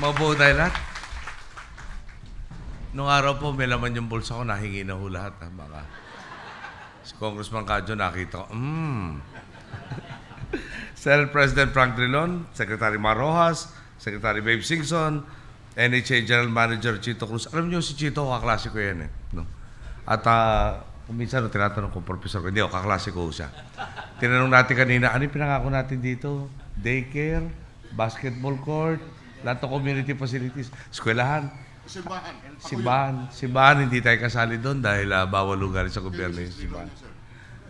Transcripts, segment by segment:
Mabuo tayo lahat. Nung araw po, may laman yung bulsa ko, nahingi na ho lahat. Ha, baka. Si Congressman Cadjo nakita ko, hmm. Senate President Frank Drilon, Secretary Mar Rojas, Secretary Babe Singson, NHA General Manager Chito Cruz. Alam niyo si Chito, kaklase ko yan eh. No? At uh, minsan no, tinatanong ko, Professor hindi ako, kaklase ko siya. Tinanong natin kanina, ano yung pinangako natin dito? Daycare, basketball court, lahat ng community facilities, eskwelahan. Simbahan. Simbahan. Simbahan, hindi tayo kasali doon dahil ah, bawal lugar sa gobyerno yung simbahan.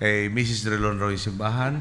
Kay Mrs. Drilon raw yung simbahan.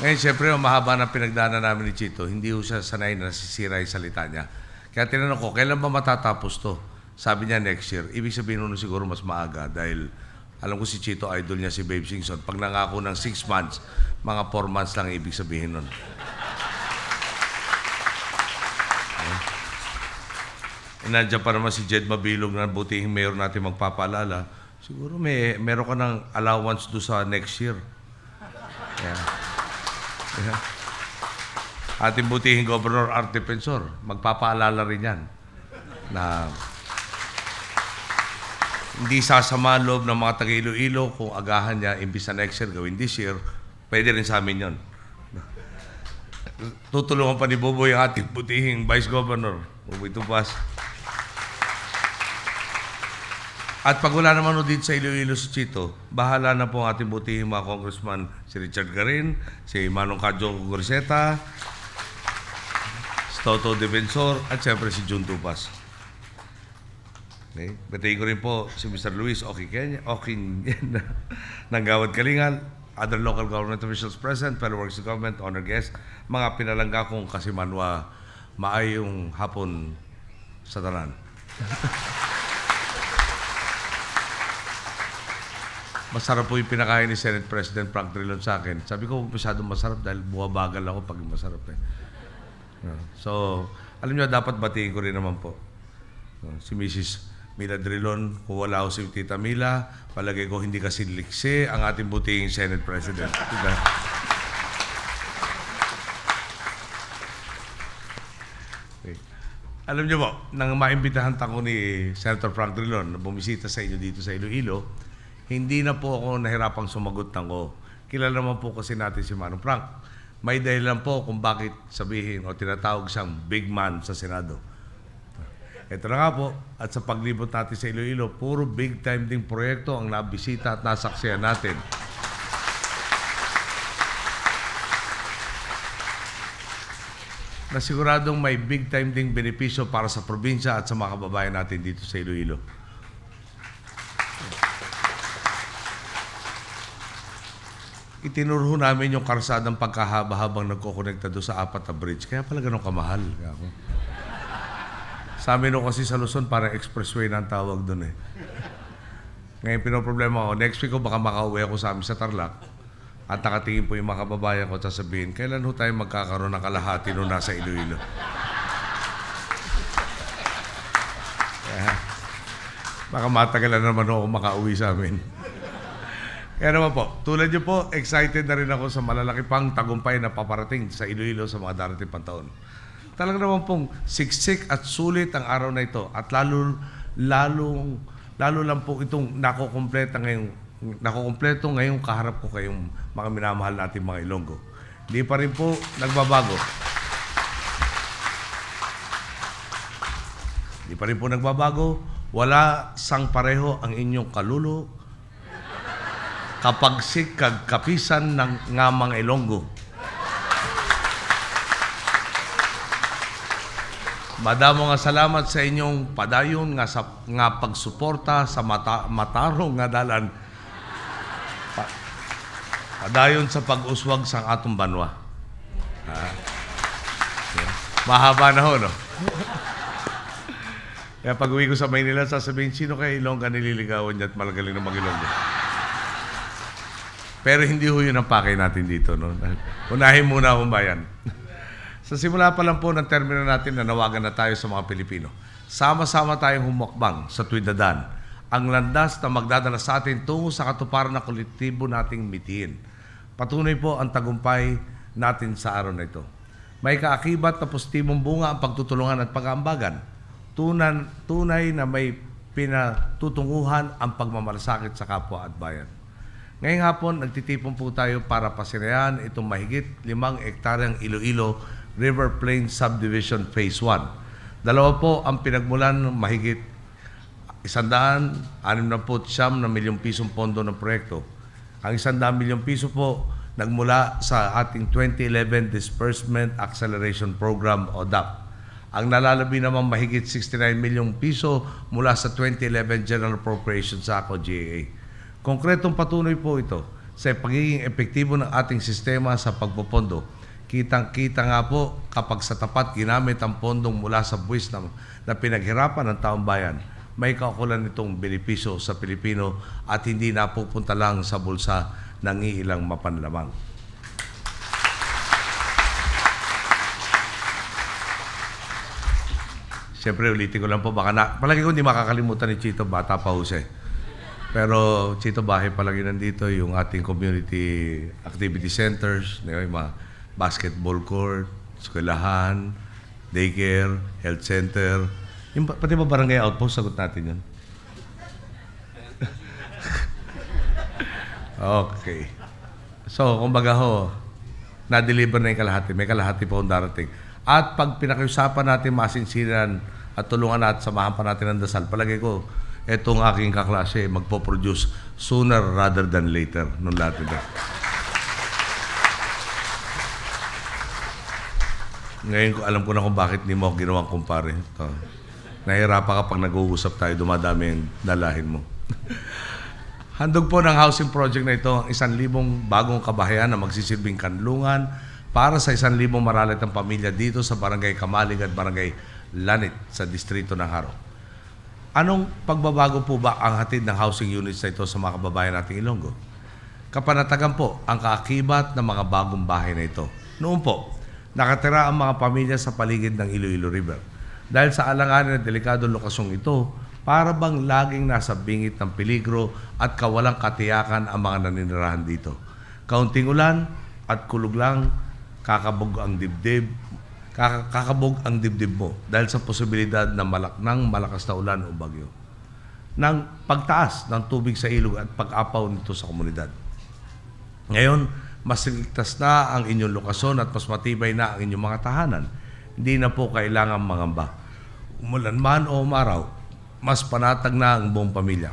Ngayon, siyempre, ang mahaba na pinagdaanan namin ni Chito, hindi ho siya sanay na nasisira yung salita niya. Kaya tinanong ko, kailan ba matatapos to? Sabi niya next year. Ibig sabihin nun siguro mas maaga dahil alam ko si Chito, idol niya si Babe Singson. Pag nangako ng 6 months, mga 4 months lang ibig sabihin nun. Eh, nandiyan pa naman si Jed Mabilog na butihing mayor natin magpapaalala. Siguro may meron ka ng allowance do sa next year. Yeah. Yeah. Ating butihing Governor Art Defensor, magpapaalala rin yan na hindi sasama ang loob ng mga taga Iloilo kung agahan niya imbis na next year gawin this year, pwede rin sa amin yon. Tutulungan pa ni Boboy ang ating butihing Vice Governor, Boboy Tupas. At pag wala naman ho dito sa Iloilo si Chito, bahala na po ang ating butihing mga congressman si Richard Garin, si Manong Kadjo Goriseta, si Toto Defensor, at siyempre si Jun Tupas. Okay. Batiin ko rin po si Mr. Luis Okikenya, Okin ng Gawad Kalingal, other local government officials present, fellow works of government, honor guests, mga pinalangga kong kasimanwa maayong hapon sa tanan. Masarap po yung pinakain ni Senate President Frank Drilon sa akin. Sabi ko, huwag masyadong masarap dahil buwabagal ako pag masarap eh. So, alam niyo, dapat batiin ko rin naman po. Si Mrs. Mila Drilon, kung wala ako si Tita Mila, palagay ko hindi kasi liksi ang ating buting Senate President. Diba? Okay. Alam niyo po, nang maimbitahan ako ni Senator Frank Drilon na bumisita sa inyo dito sa Iloilo, hindi na po ako nahirapang sumagot ng ko. Kilala naman po kasi natin si Manong Frank. May dahilan po kung bakit sabihin o tinatawag siyang big man sa Senado. Ito na nga po, at sa paglibot natin sa Iloilo, puro big time ding proyekto ang nabisita at nasaksiyan natin. na siguradong may big time ding benepisyo para sa probinsya at sa mga kababayan natin dito sa Iloilo. Itinuro namin yung karsadang pagkahaba habang nagkokonekta doon sa apat na bridge. Kaya pala ganun kamahal. Kaya ako. Sa amin kasi sa Luzon, parang expressway na ang tawag doon eh. Ngayon pinoproblema ko, next week ko baka makauwi ako sa amin sa Tarlac at nakatingin po yung mga kababayan ko at sasabihin, kailan ho tayo magkakaroon ng kalahati nung nasa Iloilo? Kaya, baka matagalan naman ako makauwi sa amin. Kaya naman po, tulad niyo po, excited na rin ako sa malalaki pang tagumpay na paparating sa Iloilo sa mga darating pang. Talaga naman pong siksik at sulit ang araw na ito at lalo, lalo, lalo lang po itong nakukompleta ngayong nakukompleto ngayong kaharap ko kayong mga minamahal natin mga Ilonggo. Hindi pa rin po nagbabago. Hindi pa rin po nagbabago. Wala sang pareho ang inyong kalulo kapag sikag kapisan ng ngamang Ilonggo. Madamo nga salamat sa inyong padayon nga sa nga pagsuporta sa mata, matarong nga dalan Pa- padayon sa pag-uswag sa atong banwa. Yeah. Mahaba na ho, no? Kaya pag uwi ko sa Maynila, sasabihin, sino kaya Ilongga nililigawan niya at malagaling na mag-Ilonggo? Pero hindi ho yun ang pakay natin dito. No? Unahin muna akong bayan. Sa simula pa lang po ng termino natin, nanawagan na tayo sa mga Pilipino. Sama-sama tayong humakbang sa tuwid na daan. Ang landas na magdadala sa atin tungo sa katuparan ng kolektibo nating mitiin. Patuloy po ang tagumpay natin sa araw na ito. May kaakibat na positibong bunga ang pagtutulungan at pag-aambagan. Tunan, tunay na may pinatutunguhan ang pagmamalasakit sa kapwa at bayan. Ngayong hapon, nagtitipon po tayo para pasinayan itong mahigit limang ektaryang Iloilo River Plain Subdivision Phase 1. Dalawa po ang pinagmulan ng mahigit isandaan, anim na milyong pisong pondo ng proyekto. Ang isandaan milyong piso po nagmula sa ating 2011 Disbursement Acceleration Program o DAP. Ang nalalabi naman mahigit 69 milyong piso mula sa 2011 General Appropriations Act o GAA. Konkretong patunoy po ito sa pagiging epektibo ng ating sistema sa pagpopondo. Kitang-kita nga po kapag sa tapat ginamit ang pondong mula sa buwis na, na pinaghirapan ng taong bayan, may kaukulan itong benepisyo sa Pilipino at hindi napupunta lang sa bulsa ng iilang mapanlamang. Siyempre, ulitin ko lang po, baka na, palagi ko hindi makakalimutan ni Chito, bata pa Jose. Pero Chito Bahay palagi nandito, yung ating community activity centers, yung mga basketball court, eskwelahan, daycare, health center, yung, pa- pati ba barangay outpost, sagot natin yun. okay. So, kumbaga ho, na-deliver na yung kalahati. May kalahati pa akong darating. At pag pinakiusapan natin masinsinan at tulungan natin, samahan pa natin ng dasal, palagay ko, etong aking kaklase magpo-produce sooner rather than later nung lahat ito. Ngayon ko alam ko na kung bakit ni mo ako ginawang kumpare. Ito. Nahirapan ka pag nag-uusap tayo, dumadami yung dalahin mo. Handog po ng housing project na ito ang isang libong bagong kabahayan na magsisilbing kanlungan para sa isang libong maralit ng pamilya dito sa Barangay Kamalig at Barangay Lanit sa distrito ng Haro. Anong pagbabago po ba ang hatid ng housing units na ito sa mga kababayan nating Ilonggo? Kapanatagan po ang kaakibat ng mga bagong bahay na ito. Noon po, nakatira ang mga pamilya sa paligid ng Iloilo River. Dahil sa alanganin ng delikadong lokasyong ito, para bang laging nasa bingit ng peligro at kawalang katiyakan ang mga naninirahan dito. Kaunting ulan at kulog lang, kakabog ang dibdib, kaka- kakabog ang dibdib mo dahil sa posibilidad na malak ng malakas na ulan o bagyo. Nang pagtaas ng tubig sa ilog at pag-apaw nito sa komunidad. Ngayon, mas ligtas na ang inyong lokasyon at mas matibay na ang inyong mga tahanan. Hindi na po kailangan mangamba. Umulan man o umaraw, mas panatag na ang buong pamilya.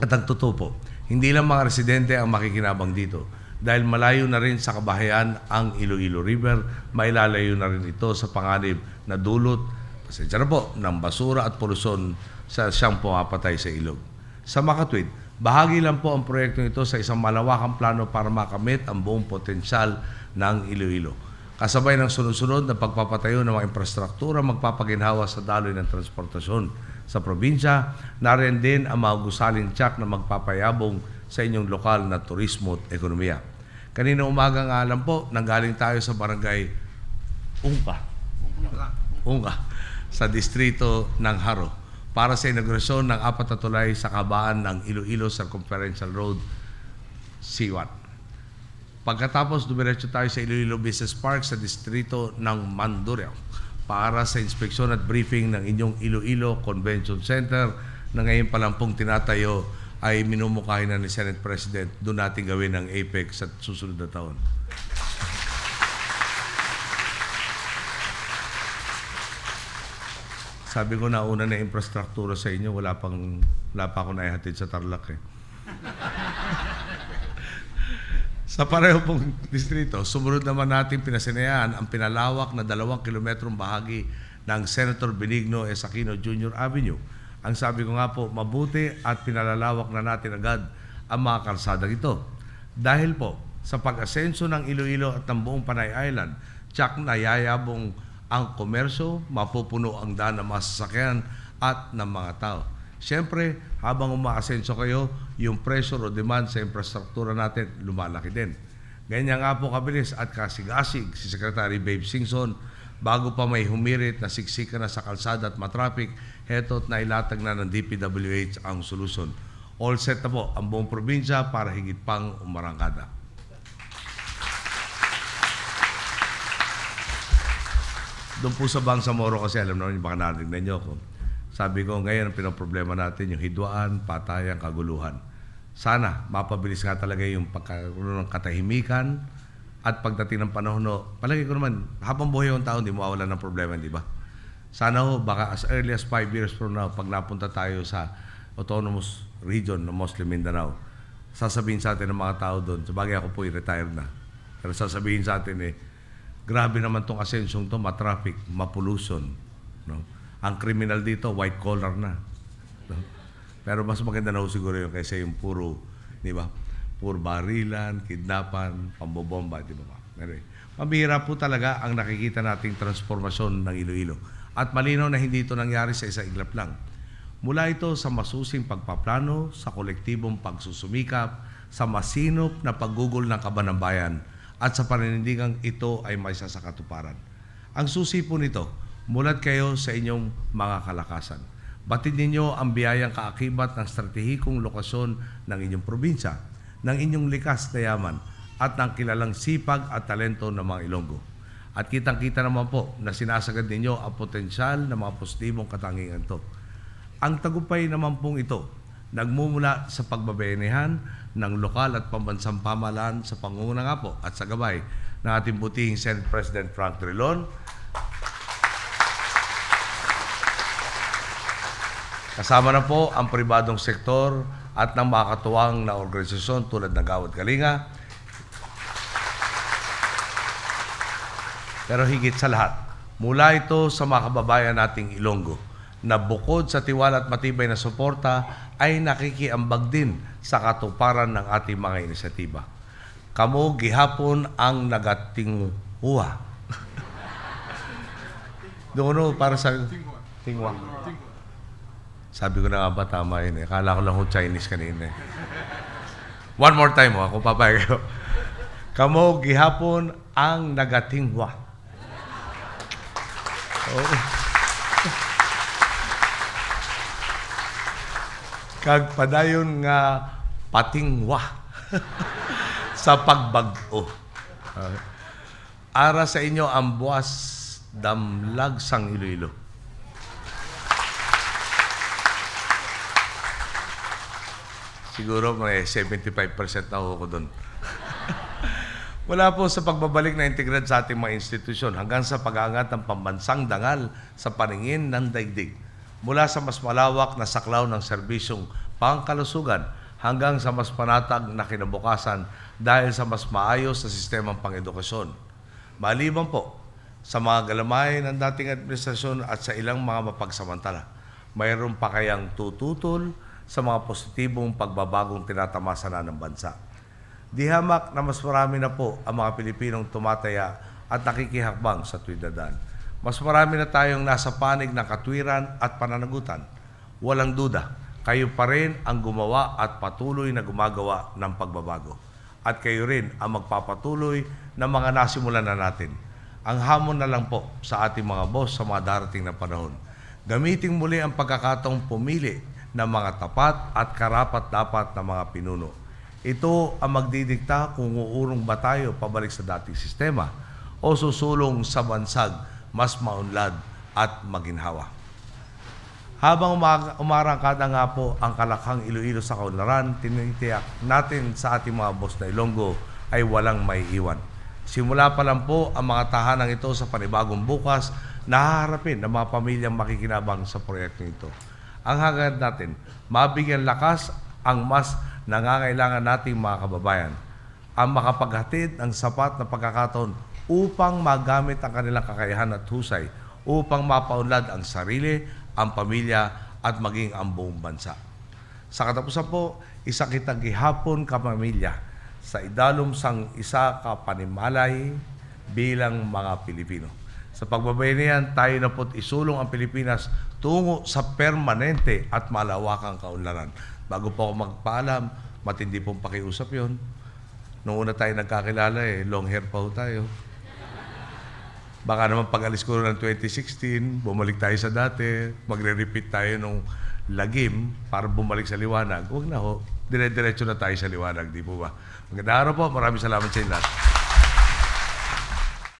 At ang totoo po, hindi lang mga residente ang makikinabang dito. Dahil malayo na rin sa kabahayan ang Iloilo River, mailalayo na rin ito sa panganib na dulot, pasensya na po, ng basura at polusyon sa siyang pumapatay sa ilog. Sa makatwid, bahagi lang po ang proyekto ito sa isang malawakang plano para makamit ang buong potensyal ng Iloilo. Kasabay ng sunod-sunod na pagpapatayo ng mga infrastruktura magpapaginhawa sa daloy ng transportasyon sa probinsya, narin din ang mga gusaling tiyak na magpapayabong sa inyong lokal na turismo at ekonomiya. Kanina umaga nga alam po, nanggaling tayo sa barangay Ungka. Ungka. Sa distrito ng Haro para sa inaugurasyon ng apat na tulay sa kabaan ng Iloilo Circumferential Road C1. Pagkatapos, dumiretso tayo sa Iloilo Business Park sa distrito ng Mandurao para sa inspeksyon at briefing ng inyong Iloilo Convention Center na ngayon pa lang pong tinatayo ay minumukhahin na ni Senate President. Doon natin gawin ang APEC sa susunod na taon. Sabi ko na una na infrastruktura sa inyo, wala pang wala pa ako naihatid sa Tarlac eh. Sa pareho pong distrito, sumunod naman natin pinasinayaan ang pinalawak na dalawang kilometrong bahagi ng Senator Benigno S. Aquino Jr. Avenue. Ang sabi ko nga po, mabuti at pinalalawak na natin agad ang mga kalsadang ito. Dahil po, sa pag-asenso ng Iloilo at ng buong Panay Island, tsak na yayabong ang komersyo, mapupuno ang daan ng mga at ng mga tao. Siyempre, habang umaasenso kayo, yung pressure o demand sa infrastruktura natin lumalaki din. Ganyan nga po kabilis at kasigasig si Secretary Babe Singson bago pa may humirit na siksika na sa kalsada at matraffic, heto't nailatag na ng DPWH ang solusyon. All set na po ang buong probinsya para higit pang umarangkada. Doon po sa Bangsamoro kasi alam naman yung baka narinig na nyo ako. Sabi ko, ngayon ang pinaproblema natin yung hidwaan, patayan, kaguluhan. Sana mapabilis nga talaga yung pagkakaroon ng katahimikan at pagdating ng panahon no, palagi ko naman, habang buhay yung tao, hindi mawawala ng problema, di ba? Sana ho, baka as early as five years from now, pag napunta tayo sa autonomous region ng Muslim Mindanao, sasabihin sa atin ng mga tao doon, sabagay ako po i-retire na. Pero sasabihin sa atin eh, grabe naman tong asensyong to, ma-traffic, ma-pollution. No? Ang criminal dito, white collar na. No? Pero mas maganda na siguro yun kaysa yung puro, di ba? Puro barilan, kidnapan, pambobomba, di ba? Anyway, mabihira po talaga ang nakikita nating transformasyon ng Iloilo. At malinaw na hindi ito nangyari sa isa iglap lang. Mula ito sa masusing pagpaplano, sa kolektibong pagsusumikap, sa masinop na paggugol ng kaban ng bayan, at sa paninindigang ito ay may sasakatuparan. Ang susi po nito, mulat kayo sa inyong mga kalakasan. Batid ninyo ang biyayang kaakibat ng stratehikong lokasyon ng inyong probinsya, ng inyong likas na yaman, at ng kilalang sipag at talento ng mga Ilonggo. At kitang-kita naman po na sinasagad ninyo ang potensyal ng mga positibong katangian ito. Ang tagumpay naman pong ito, nagmumula sa pagbabayanihan ng lokal at pambansang pamahalaan sa pangunguna nga po at sa gabay ng ating butihing Senate President Frank Trilon. Kasama na po ang pribadong sektor at ng makakatuwang na organisasyon tulad ng Gawad Kalinga. Pero higit sa lahat, mula ito sa mga kababayan nating Ilonggo na bukod sa tiwala at matibay na suporta ay nakikiambag din sa katuparan ng ating mga inisyatiba. Kamo gihapon ang nagating huwa. Doon para sa tingwa. Sabi ko na nga ba tama yun eh. Akala ko lang ho Chinese kanina eh. One more time ho, ako papayag ko. Kamo gihapon ang nagatingwa. Oo. Kag padayon nga patingwa sa pagbag-o. Ara sa inyo ang buwas damlag sang Iloilo. Siguro may 75% na ako doon. Wala po sa pagbabalik na integral sa ating mga institusyon hanggang sa pag-aangat ng pambansang dangal sa paningin ng daigdig. Mula sa mas malawak na saklaw ng serbisyong pangkalusugan hanggang sa mas panatag na kinabukasan dahil sa mas maayos na sistemang pang-edukasyon. Maliban po sa mga galamay ng dating administrasyon at sa ilang mga mapagsamantala, mayroon pa kayang tututol sa mga positibong pagbabagong tinatamasa na ng bansa. Di hamak na mas marami na po ang mga Pilipinong tumataya at nakikihakbang sa tuwidadaan. Mas marami na tayong nasa panig ng katwiran at pananagutan. Walang duda, kayo pa rin ang gumawa at patuloy na gumagawa ng pagbabago. At kayo rin ang magpapatuloy ng mga nasimulan na natin. Ang hamon na lang po sa ating mga boss sa mga darating na panahon. Gamitin muli ang pagkakataong pumili ng mga tapat at karapat-dapat na mga pinuno. Ito ang magdidikta kung uurong ba tayo pabalik sa dating sistema o susulong sa bansag mas maunlad at maginhawa. Habang umarangkada nga po ang kalakhang Iloilo sa kaunlaran, tinitiyak natin sa ating mga boss na Ilonggo ay walang may iwan. Simula pa lang po ang mga tahanang ito sa panibagong bukas na haharapin ng mga pamilyang makikinabang sa proyekto ito. Ang hangad natin, mabigyan lakas ang mas nangangailangan nating mga kababayan ang makapaghatid ng sapat na pagkakataon upang magamit ang kanilang kakayahan at husay upang mapaunlad ang sarili, ang pamilya at maging ang buong bansa. Sa katapusan po, isa kitang gihapon kapamilya sa idalom sang isa ka panimalay bilang mga Pilipino. Sa pagbabayanihan, tayo na po't isulong ang Pilipinas tungo sa permanente at malawakang kaunlaran. Bago po ako magpaalam, matindi pong pakiusap yon. Noong una tayo nagkakilala eh, long hair pa tayo. Baka naman pag alis ko ng 2016, bumalik tayo sa dati, magre-repeat tayo nung lagim para bumalik sa liwanag. Huwag na ho, dire-diretso na tayo sa liwanag, di po ba? Magandang araw po, maraming salamat sa inyo lahat.